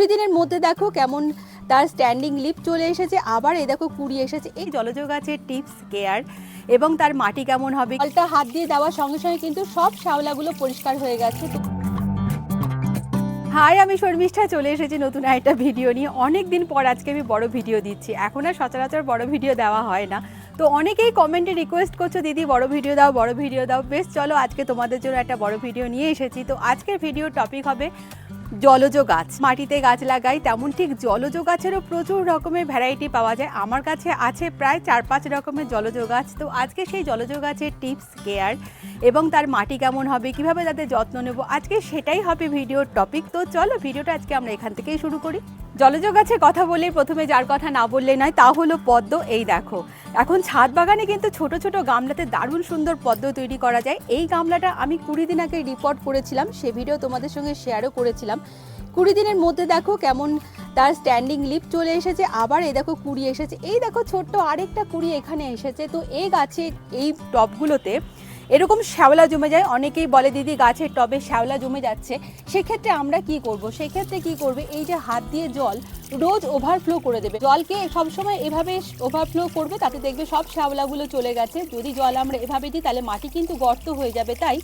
কুড়ি দিনের মধ্যে দেখো কেমন তার স্ট্যান্ডিং লিপ চলে এসেছে। আবার এই দেখো কুড়ি এসেছে। এই জলজ গাছের টিপস কেয়ার এবং তার মাটি কেমন হবে? জলটা হাত দিয়ে দেওয়ার সঙ্গে সঙ্গে কিন্তু সব শ্যাওলাগুলো পরিষ্কার হয়ে গেছে। হাই আমি শর্মিষ্ঠা। চলে এসেছি নতুন একটা ভিডিও নিয়ে। অনেক দিন পর আজকে আমি বড় ভিডিও দিচ্ছি। এখন আর সচরাচর বড় ভিডিও দেওয়া হয় না। তো অনেকেই কমেন্টে রিকোয়েস্ট করছ, দিদি, বড় ভিডিও দাও, বড় ভিডিও দাও। বেশ, চলো আজকে তোমাদের জন্য একটা বড় ভিডিও নিয়ে এসেছি। তো আজকের ভিডিওর টপিক হবে জলজ গাছ। মাটিতে গাছ লাগাই তেমন ঠিক জলজ গাছেরও প্রচুর রকমের ভ্যারাইটি পাওয়া যায়। আমার কাছে আছে প্রায় চার পাঁচ রকমের জলজ গাছ। তো আজকে সেই জলজ গাছের টিপস কেয়ার এবং তার মাটি কেমন হবে, কীভাবে তাদের যত্ন নেব, আজকে সেটাই হবে ভিডিওর টপিক তো চলো ভিডিওটা আজকে আমরা এখান থেকেই শুরু করি। জলজ গাছের কথা বলে প্রথমে যার কথা না বললে নয়, তা হলো পদ্ম। এই দেখো, এখন ছাদ বাগানে কিন্তু ছোট ছোট গামলাতে দারুণ সুন্দর পদ্ম তৈরি করা যায়। এই গামলাটা আমি কুড়ি দিন আগে রিপোর্ট করেছিলাম, সে ভিডিও তোমাদের সঙ্গে শেয়ারও করেছিলাম। কুড়ি দিনের মধ্যে দেখো কেমন তার স্ট্যান্ডিং লিপ চলে এসেছে, আবার এই দেখো কুড়ি এসেছে। এই দেখো ছোট্ট আরেকটা কুড়ি এখানে এসেছে। তো এই গাছে এই টবগুলোতে এরকম শ্যাওলা জমে যায়, অনেকেই বলে, দিদি, গাছের টবে শ্যাওলা জমে যাচ্ছে। সেক্ষেত্রে আমরা কি করব? সেক্ষেত্রে কি করবে? এই যে হাত দিয়ে জল রোজ ওভারফ্লো করে দেবে। জলকে সবসময় এভাবে ওভারফ্লো করবে, তাতে দেখবে সব শ্যাওলাগুলো চলে গেছে। যদি জল আমরা এভাবে দিই, তাহলে মাটি কিন্তু গর্ত হয়ে যাবে। তাই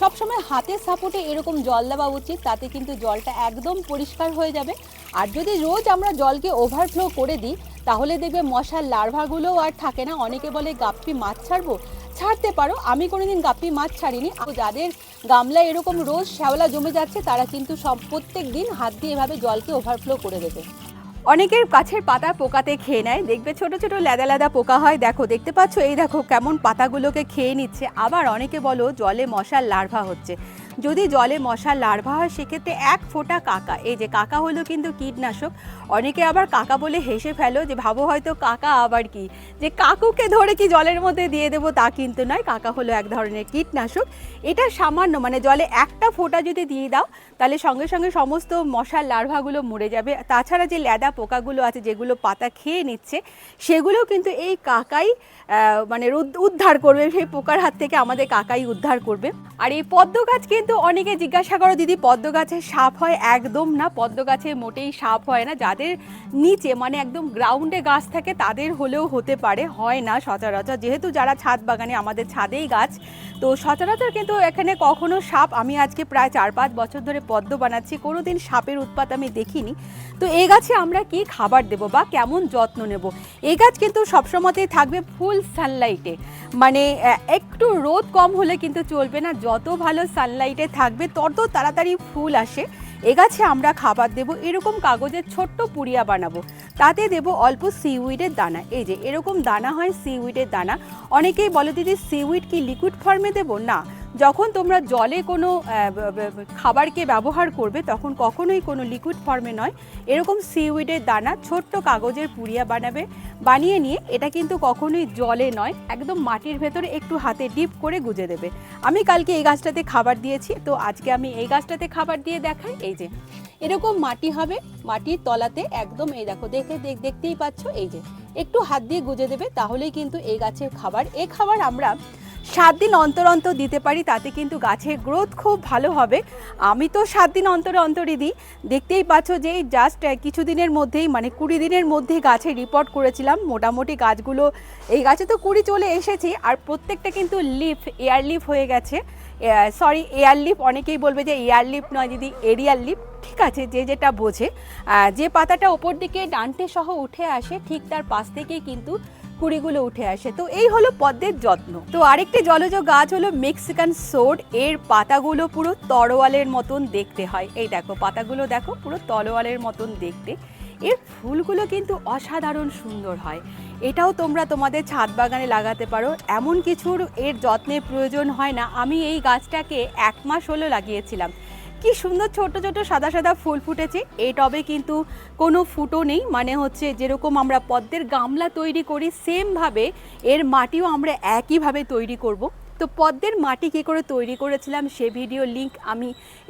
সবসময় হাতের সাপোর্টে এরকম জল দেওয়া উচিত, তাতে কিন্তু জলটা একদম পরিষ্কার হয়ে যাবে। আর যদি রোজ আমরা জলকে ওভারফ্লো করে দিই তাহলে দেখবে মশার লার্ভাগুলোও আর থাকে না। অনেকে বলে গাপ্পি মাছ ছাড়বো? ছাড়তে পারো, আমি কোনোদিন গাপ্পি মাছ ছাড়িনি। যাদের গামলায় এরকম রোজ শ্যাওলা জমে যাচ্ছে, তারা কিন্তু সব প্রত্যেক দিন হাত দিয়ে এভাবে জলকে ওভারফ্লো করে দেবে। অনেকের গাছের পাতা পোকাতে খেয়ে নেয়। দেখবে ছোট ছোট লেদা লেদা পোকা হয়। দেখো, দেখতে পাচ্ছ? এই দেখো কেমন পাতাগুলোকে খেয়ে নিচ্ছে। আবার অনেকে বলো, জলে মশার লার্ভা হচ্ছে। যদি জলে মশার লার্ভা হয়, সেক্ষেত্রে এক ফোঁটা কাকা। এই যে কাকা হলো কিন্তু কীটনাশক। অনেকে আবার কাকা বলে হেসে ফেলো যে, ভাবো হয়তো কাকা আবার কি? যে কাকুকে ধরে কি জলের মধ্যে দিয়ে দেবো তা কিন্তু নয়। কাকা হলো এক ধরনের কীটনাশক। এটা সামান্য মানে জলে একটা ফোঁটা যদি দিয়ে দাও, তাহলে সঙ্গে সঙ্গে সমস্ত মশার লার্ভাগুলো মরে যাবে। তাছাড়া যে ল্যাদা পোকাগুলো আছে, যেগুলো পাতা খেয়ে নিচ্ছে, সেগুলো কিন্তু এই কাকাই মানে উদ্ধার করবে। সেই পোকার হাত থেকে আমাদের কাকাই উদ্ধার করবে। আর এই পদ্ম গাছ কিন্তু অনেকে জিজ্ঞাসা করো, দিদি পদ্ম গাছে সাপ হয়? একদম না পদ্ম গাছে মোটেই সাপ হয় না। যাদের নিচে মানে একদম গ্রাউন্ডে গাছ থাকে, তাদের হলেও হতে পারে, হয় না সচরাচর। যেহেতু যারা ছাদ বাগানে, আমাদের ছাদেই গাছ, তো সচরাচর কিন্তু এখানে কখনো সাপ। আমি আজকে প্রায় চার পাঁচ বছর ধরে পদ্ম বানাচ্ছি কোনো দিন সাপের উৎপাত আমি দেখিনি। তো এই গাছে আমরা কি খাবার দেব বা কেমন যত্ন নেব? এই গাছ কিন্তু সবসময়তেই থাকবে ফুল সানলাইটে মানে একটু রোদ কম হলে কিন্তু চলবে না। যত ভালো সানলাইটে থাকবে, তত তাড়াতাড়ি ফুল আসে। এ গাছে আমরা খাবার দেব, এরকম কাগজের ছোট্ট পুড়িয়া বানাবো। তাতে দেব অল্প সিউইডের দানা। এই যে, এরকম দানা হয় সিউইডের দানা। অনেকেই বলে, দিদি সিউইড কি লিকুইড ফর্মে দেবো? না। যখন তোমরা জলে কোনো খাবারকে ব্যবহার করবে, তখন কখনোই কোনো লিকুইড ফর্মে নয়। এরকম সিউইডের দানা ছোট্ট কাগজের পুড়িয়া বানাবে, বানিয়ে নিয়ে এটা কিন্তু কখনোই জলে নয়, একদম মাটির ভেতরে একটু হাতে ডিপ করে গুজে দেবে। আমি কালকে এই গাছটাতে খাবার দিয়েছি, তো আজকে আমি এই গাছটাতে খাবার দিয়ে দেখাই। এই যে, এরকম মাটি হবে, মাটির তলাতে একদম এই দেখো, দেখে দেখ- দেখতেই পাচ্ছ, এই যে, একটু হাত দিয়ে গুজে দেবে, তাহলেই কিন্তু এই গাছের খাবার এই খাবার আমরা সাত দিন অন্তর অন্তর দিতে পারি, তাতে কিন্তু গাছের গ্রোথ খুব ভালো হবে। আমি তো সাত দিন অন্তরে অন্তরই দিই। দেখতেই পাচ্ছ যে জাস্ট কিছুদিনের মধ্যেই মানে কুড়ি দিনের মধ্যেই গাছে রিপোর্ট করেছিলাম। মোটামুটি গাছগুলো, এই গাছে তো কুড়ি চলে এসেছে, আর প্রত্যেকটা কিন্তু লিফ এয়ার লিফ হয়ে গেছে। সরি এয়ার লিফ অনেকেই বলবে যে এয়ার লিফ নয় দিদি এরিয়াল লিফ ঠিক আছে, যে যেটা বোঝে। যে পাতাটা ওপর দিকে ডান্টে সহ উঠে আসে, ঠিক তার পাশ থেকেই কিন্তু কুড়িগুলো উঠে আসে। তো এই হলো পদ্মের যত্ন। তো আরেকটি জলজ গাছ হলো মেক্সিকান সোড এর পাতাগুলো পুরো তরোয়ালের মতন দেখতে হয়। এই দেখো, পাতাগুলো দেখো, পুরো তরোয়ালের মতন দেখতে। এর ফুলগুলো কিন্তু অসাধারণ সুন্দর হয়। এটাও তোমরা তোমাদের ছাদ বাগানে লাগাতে পারো। এমন কিছুর এর যত্নের প্রয়োজন হয় না। আমি এই গাছটাকে এক মাস হলো লাগিয়েছিলাম। কি সুন্দর ছোট ছোট সাদা সাদা ফুল ফুটেছে। এই টবে কিন্তু কোনো ফুটো নেই। মানে হচ্ছে যেরকম আমরা পদ্মের গামলা তৈরি করি সেমভাবে এর মাটিও আমরা একইভাবে তৈরি করব। তো পদ্মের মাটি কী করে তৈরি করেছিলাম সে ভিডিও লিংক আমি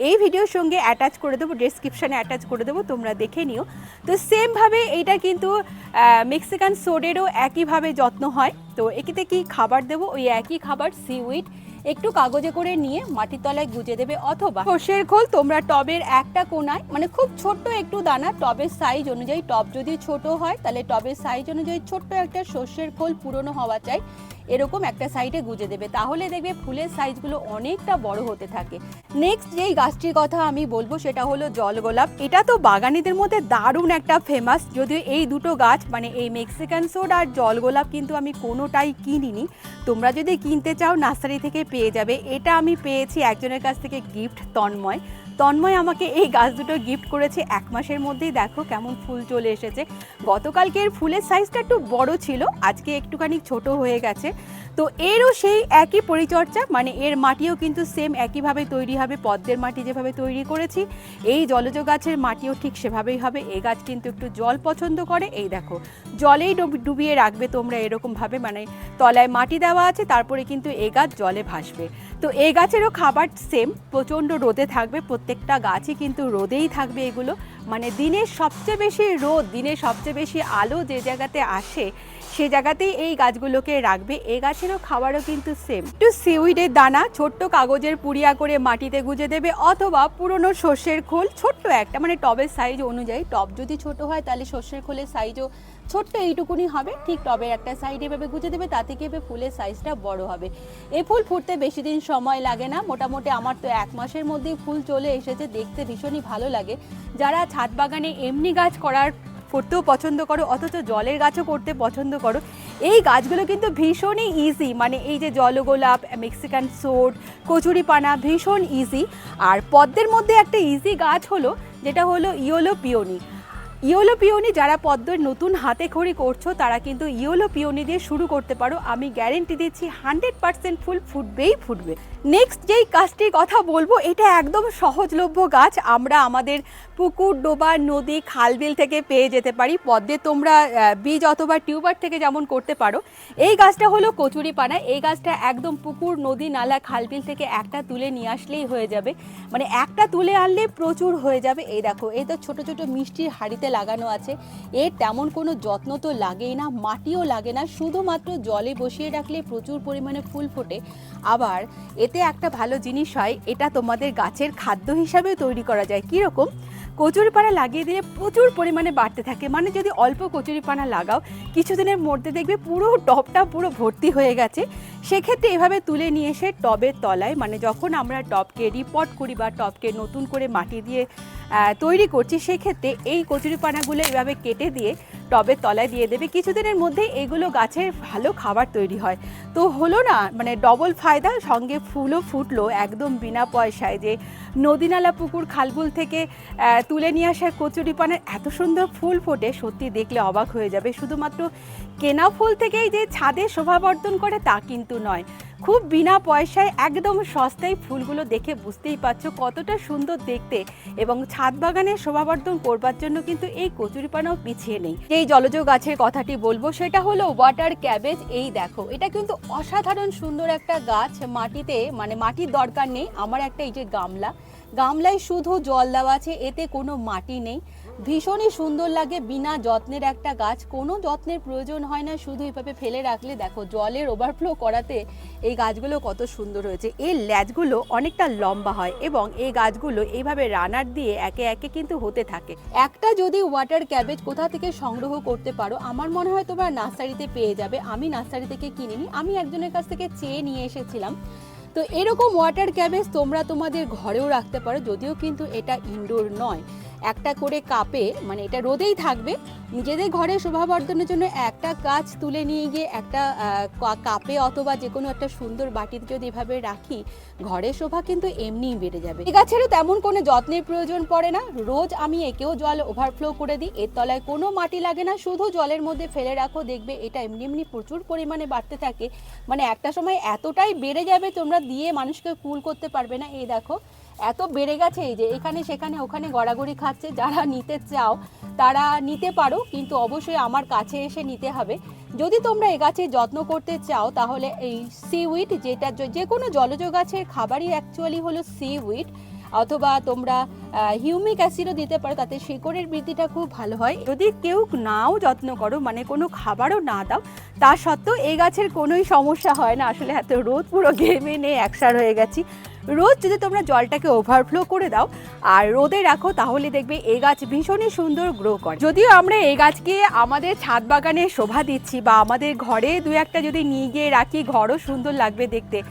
এই ভিডিওর সঙ্গে অ্যাটাচ করে দেবো ডেসক্রিপশানে অ্যাটাচ করে দেবো, তোমরা দেখে নিও। তো সেমভাবে এইটা কিন্তু মেক্সিকান সোডেরও একইভাবে যত্ন হয়। তো একিতে কি খাবার দেবো? ওই একই খাবার সিউইড একটু কাগজে করে নিয়ে মাটির তলায় গুজে দেবে অথবা সর্ষের খোল তোমরা টবের একটা কোনায় মানে খুব ছোট্ট একটু দানা, টবের সাইজ অনুযায়ী, টব যদি ছোট হয় তাহলে টবের সাইজ অনুযায়ী ছোট্ট একটা সর্ষের খোল পুরনো হওয়া চাই। এরকম একটা সাইডে গুজে দেবে। তাহলে দেখবে ফুলের সাইজগুলো অনেকটা বড় হতে থাকে। নেক্সট যেই গাছটির কথা আমি বলব সেটা হলো জলগোলাপ এটা তো বাগানিদের মধ্যে দারুণ একটা ফেমাস যদিও এই দুটো গাছ মানে এই মেক্সিকান সোড আর জলগোলাপ কিন্তু আমি কোনোটাই কিনিনি। তোমরা যদি কিনতে চাও নার্সারি থেকে পেয়ে যাবে। এটা আমি পেয়েছি একজনের কাছ থেকে গিফট তন্ময়। তন্ময় আমাকে এই গাছ দুটো গিফট করেছে এক মাসের মধ্যেই। দেখো কেমন ফুল চলে এসেছে। গতকালকে এর ফুলের সাইজটা একটু বড় ছিল, আজকে একটুখানি ছোট হয়ে গেছে। তো এরও সেই একই পরিচর্যা মানে এর মাটিও কিন্তু সেম একইভাবে তৈরি হবে। পদ্মের মাটি যেভাবে তৈরি করেছি, এই জলজ গাছের মাটিও ঠিক সেভাবেই হবে। এই গাছ কিন্তু একটু জল পছন্দ করে। এই দেখো জলেই ডুব- ডুবিয়ে রাখবে তোমরা এরকমভাবে মানে তলায় মাটি দেওয়া আছে, তারপরে কিন্তু এ গাছ জলে ভাসবে। তো এ গাছেরও খাবার সেম প্রচণ্ড রোদে থাকবে, প্রত্যেকটা গাছই কিন্তু রোদেই থাকবে এগুলো। মানে দিনের সবচেয়ে বেশি রোদ, দিনের সবচেয়ে বেশি আলো যে জায়গাতে আসে, সে জায়গাতেই এই গাছগুলোকে রাখবে। এ গাছেরও খাবারও কিন্তু সেম একটু সিউইডের দানা, ছোট্ট কাগজের পুড়িয়া করে মাটিতে গুজে দেবে, অথবা পুরনো সর্ষের খোল, ছোট্ট একটা মানে টবের সাইজ অনুযায়ী, টব যদি ছোট হয়, তাহলে সর্ষের খোলের সাইজও ছোট্ট এইটুকুনি হবে। ঠিক টবের একটা সাইড এভাবে গুজে দেবে তাতে কি হবে ফুলের সাইজটা বড় হবে। এ ফুল ফুটতে বেশি দিন সময় লাগে না। মোটামুটি আমার তো এক মাসের মধ্যেই ফুল চলে এসেছে, দেখতে ভীষণই ভালো লাগে। যারা ছাদ বাগানে এমনি গাছ করার করতেও পছন্দ করো, অথচ জলের গাছও করতে পছন্দ করো, এই গাছগুলো কিন্তু ভীষণই ইজি মানে এই যে জলগোলাপ মেক্সিকান সোড কচুরিপানা ভীষণ ইজি আর পদ্মের মধ্যে একটা ইজি গাছ হলো, যেটা হলো ইয়োলো পিওনি। ইয়োলো পিওনি যারা পদ্মের নতুন হাতে খড়ি করছ, তারা কিন্তু ইয়োলো পিওনি দিয়ে শুরু করতে পারো। আমি গ্যারেন্টি দিচ্ছি হান্ড্রেড পার্সেন্ট ফুল ফুটবেই ফুটবে। নেক্সট যেই গাছটির কথা বলব, এটা একদম সহজলভ্য গাছ। আমরা আমাদের পুকুর ডোবা নদী, খালবিল থেকে পেয়ে যেতে পারি। পদ্মে তোমরা বীজ অথবা টিউবার থেকে যেমন করতে পারো। এই গাছটা হলো কচুরি পানা। এই গাছটা একদম পুকুর, নদী, নালা, খালবিল থেকে একটা তুলে নিয়ে আসলেই হয়ে যাবে। মানে একটা তুলে আনলে প্রচুর হয়ে যাবে। এই দেখো, এই তো ছোটো ছোটো মিষ্টির হাঁড়িতে লাগানো আছে। এর তেমন কোনো যত্ন তো লাগেই না, মাটিও লাগে না, শুধুমাত্র জলে বসিয়ে রাখলে প্রচুর পরিমাণে ফুল ফোটে। আবার এতে একটা ভালো জিনিস হয়, এটা তোমাদের গাছের খাদ্য হিসাবেও তৈরি করা যায়। কীরকম? কচুরিপানা লাগিয়ে দিলে প্রচুর পরিমাণে বাড়তে থাকে। মানে যদি অল্প কচুরিপানা লাগাও, কিছুদিনের মধ্যে দেখবে পুরো টপটা পুরো ভর্তি হয়ে গেছে। সেক্ষেত্রে এভাবে তুলে নিয়ে এসে টবের তলায় মানে যখন আমরা টবকে রিপট করি বা টবকে নতুন করে মাটি দিয়ে তৈরি করছি, সেক্ষেত্রে এই কচুরিপানাগুলো এভাবে কেটে দিয়ে টবের তলায় দিয়ে দেবে। কিছুদিনের মধ্যে এগুলো গাছের ভালো খাবার তৈরি হয়। তো হলো না মানে ডবল ফায়দা, সঙ্গে ফুলও ফুটলো একদম বিনা পয়সায় যে নদীনালা পুকুর খালবুল থেকে তুলে নিয়ে আসা কচুরিপানার এত সুন্দর ফুল ফোটে, সত্যি দেখলে অবাক হয়ে যাবে। শুধুমাত্র কেনা ফুল থেকেই যে ছাদে শোভাবর্ধন করে তা কিন্তু নয়। খুব বিনা পয়সায় একদম সস্তায় ফুলগুলো দেখে বুঝতেই পারছ কতটা সুন্দর দেখতে। এবং ছাদ বাগানে শোভাবর্ধন করবার জন্য কিন্তু এই কচুরিপানাও পিছিয়ে নেই। এই জলজ গাছের কথাটি বলব, সেটা হলো ওয়াটার ক্যাবেজ এই দেখো, এটা কিন্তু অসাধারণ সুন্দর একটা গাছ। মাটিতে মানে মাটির দরকার নেই। আমার একটা এই যে গামলা। গামলায় শুধু জল দেওয়া আছে, এতে কোনো মাটি নেই। ভীষণই সুন্দর লাগে। বিনা যত্নের একটা গাছ, কোনো যত্নের প্রয়োজন হয় না। শুধু এভাবে ফেলে রাখলে দেখো, জলের ওভারফ্লো করাতে এই গাছগুলো কত সুন্দর হয়েছে। এই ল্যাচগুলো অনেকটা লম্বা হয় এবং এই গাছগুলো এইভাবে রানার দিয়ে একে একে কিন্তু হতে থাকে। একটা যদি ওয়াটার ক্যাবেজ কোথা থেকে সংগ্রহ করতে পারো, আমার মনে হয় তোমরা নার্সারিতে পেয়ে যাবে। আমি নার্সারি থেকে কিনিনি, আমি একজনের কাছ থেকে চেয়ে নিয়ে এসেছিলাম। তো এরকম ওয়াটার ক্যাবেজ তোমরা তোমাদের ঘরেও রাখতে পারো, যদিও কিন্তু এটা ইনডোর নয়। একটা করে কাপে মানে এটা রোদেই থাকবে, নিজেদের ঘরে শোভাবর্ধনের জন্য একটা গাছ তুলে নিয়ে গিয়ে একটা কাপে অথবা যে কোনো একটা সুন্দর বাটিতে যদি এভাবে রাখি ঘরের শোভা কিন্তু এমনিই বেড়ে যাবে। এই গাছেরও তেমন কোনো যত্নের প্রয়োজন পড়ে না। রোজ আমি একেও জল ওভারফ্লো করে দিই। এর তলায় কোনো মাটি লাগে না। শুধু জলের মধ্যে ফেলে রাখো, দেখবে এটা এমনি এমনি প্রচুর পরিমাণে বাড়তে থাকে। মানে একটা সময় এতটাই বেড়ে যাবে তোমরা দিয়ে মানুষকে কুল করতে পারবে না। এই দেখো এত বেড়ে গেছে যে এখানে সেখানে ওখানে গড়াগড়ি খাচ্ছে, যারা নিতে চাও তারা নিতে পারো, কিন্তু অবশ্যই আমার কাছে এসে নিতে হবে। যদি তোমরা এ গাছের যত্ন করতে চাও, তাহলে এই সিউইড যেটা যে কোনো জলজ গাছের খাবারই অ্যাকচুয়ালি হলো সিউইড অথবা তোমরা হিউমিক অ্যাসিডও দিতে পারো, তাতে শিকড়ের বৃদ্ধিটা খুব ভালো হয়। যদি কেউ নাও যত্ন করো মানে কোনো খাবারও না দাও, তা সত্ত্বেও এই গাছের কোনোই সমস্যা হয় না। আসলে এত রোদ পুরো ঘেমে নিয়ে একসার হয়ে গেছি। রোজ যদি তোমরা জলটাকে ওভারফ্লো করে দাও আর রোদে রাখো, তাহলে দেখবে এই গাছ ভীষণই সুন্দর গ্রো করে। যদিও আমরা এই গাছকে আমাদের ছাদ বাগানে শোভা দিচ্ছি বা আমাদের ঘরে দু একটা যদি নিয়ে গিয়ে রাখি, ঘরও সুন্দর লাগবে দেখতে।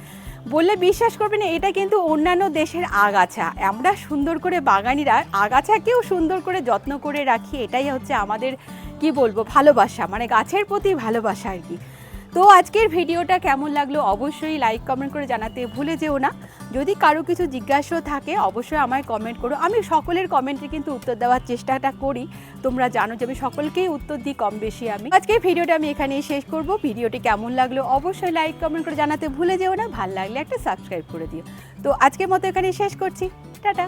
বললে বিশ্বাস করবে না, এটা কিন্তু অন্যান্য দেশের আগাছা। আমরা সুন্দর করে বাগানিরা আগাছাকেও সুন্দর করে যত্ন করে রাখি, এটাই হচ্ছে আমাদের, কি বলব, ভালোবাসা। মানে গাছের প্রতি ভালোবাসা আর কি। তো আজকের ভিডিওটা কেমন লাগল অবশ্যই লাইক কমেন্ট করে জানাতে ভুলে যেও না। যদি কারও কিছু জিজ্ঞাসা থাকে, অবশ্যই আমায় কমেন্ট করো। আমি সকলের কমেন্টে কিন্তু উত্তর দেওয়ার চেষ্টাটা করি। তোমরা জানো যে আমি সকলকেই উত্তর দিই কম বেশি আমি। আজকের ভিডিওটা আমি এখানেই শেষ করব। ভিডিওটি কেমন লাগল অবশ্যই লাইক কমেন্ট করে জানাতে ভুলে যেও না। ভালো লাগলে একটা সাবস্ক্রাইব করে দিও। তো আজকের মতো এখানেই শেষ করছি। টাটা!